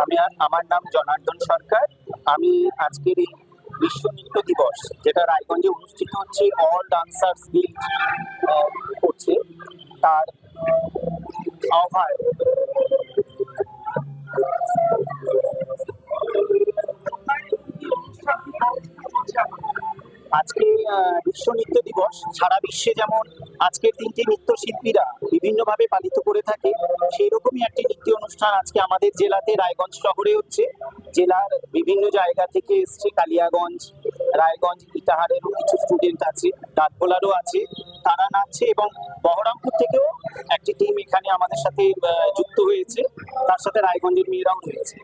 আমি আমার নাম জনার্দন সরকার। আমি আজকের এই বিশ্ব নৃত্য দিবস, যেটা রায়গঞ্জে অনুষ্ঠিত হচ্ছে অল ডান্সার্স গিল্ড করছে, তার আহ্বান আজকে বিশ্ব নৃত্য দিবস। সারা বিশ্বে যেমন আজকের দিনটি নৃত্যশিল্পীরা বিভিন্নভাবে পালিত করে থাকে সেই রকমই একটি নৃত্য অনুষ্ঠান আজকে আমাদের জেলাতে রায়গঞ্জ শহরে হচ্ছে। জেলার বিভিন্ন জায়গা থেকে এসছে কালিয়াগঞ্জ, রায়গঞ্জ, ইটাহারেরও কিছু স্টুডেন্ট আছে ডাকভোলারও আছে, তারা নাচছে এবং বহরমপুর থেকেও একটি টিম এখানে আমাদের সাথে যুক্ত হয়েছে। তার সাথে রায়গঞ্জের মেয়েরাও রয়েছে।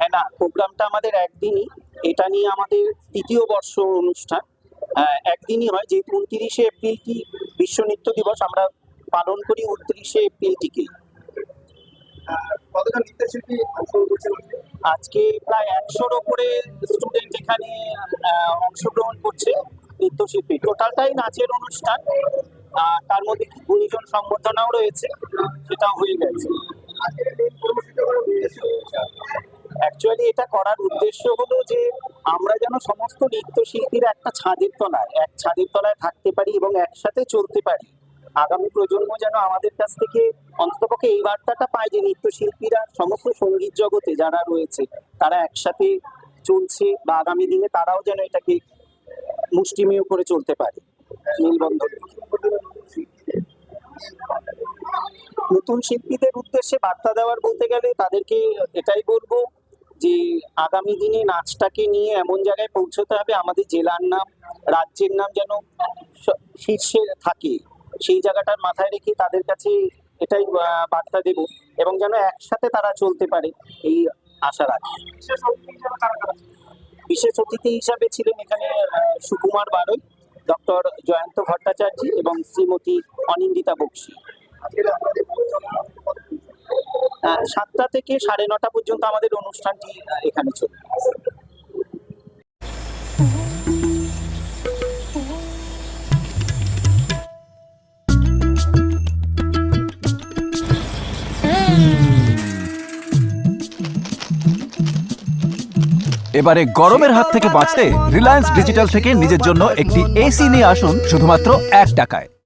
হ্যাঁ না প্রোগ্রামটা আমাদের একদিনই। এটা নিয়ে আমাদের তৃতীয় বর্ষ অনুষ্ঠান। একদিনই হয় যেহেতু উনত্রিশে এপ্রিলটি বিশ্ব নৃত্য দিবস আমরা পালন করি উনত্রিশে এপ্রিলটিকে আজকে? প্রায় একশোর ওপরে স্টুডেন্ট এখানে অংশগ্রহণ করছে নৃত্যশিল্পী। টোটালটাই নাচের অনুষ্ঠান। আর তার মধ্যে গুণীজন সম্বর্ধনাও রয়েছে সেটাও হয়ে গেছে। অ্যাকচুয়ালি এটা করার উদ্দেশ্য হলো যে আমরা যেন সমস্ত নৃত্যশিল্পীরা একটা ছাদের তলায়, এক ছাদের তলায় থাকতে পারি এবং একসাথে চলতে পারি। আগামী প্রজন্ম যেন আমাদের কাছ থেকে অন্ততপক্ষে এই বার্তাটা পায় যে নৃত্যশিল্পীরা, সমস্ত সংগীত জগতে যারা রয়েছে, তারা একসাথে চলছে বা আগামী দিনে তারাও যেন এটাকে মুষ্টিমেয় করে চলতে পারে। মেলবন্ধন নতুন শিল্পীদের উদ্দেশ্যে বার্তা দেওয়ার বলতে গেলে তাদেরকে এটাই বলব যে আগামী দিনে নাচটাকে নিয়ে এমন জায়গায় পৌঁছতে হবে, আমাদের জেলার নাম, রাজ্যের নাম যেন শীর্ষে থাকে সেই জায়গাটার মাথায় রেখে তাদের কাছে এটাই বার্তা দেব এবং যেন একসাথে তারা চলতে পারে এই আশা রাখি বিশেষ অতিথি হিসেবে ছিলেন? এখানে সুকুমার বারৈ ডক্টর জয়ন্ত ভট্টাচার্য এবং শ্রীমতী অনিন্দিতা বক্সী সাতটা থেকে সাড়ে নটা পর্যন্ত আমাদের অনুষ্ঠানটি এখানে চলবে। এবারে গরমের হাত থেকে বাঁচতে রিলায়েন্স ডিজিটাল থেকে নিজের জন্য একটি এসি নিয়ে আসুন শুধুমাত্র এক টাকায়।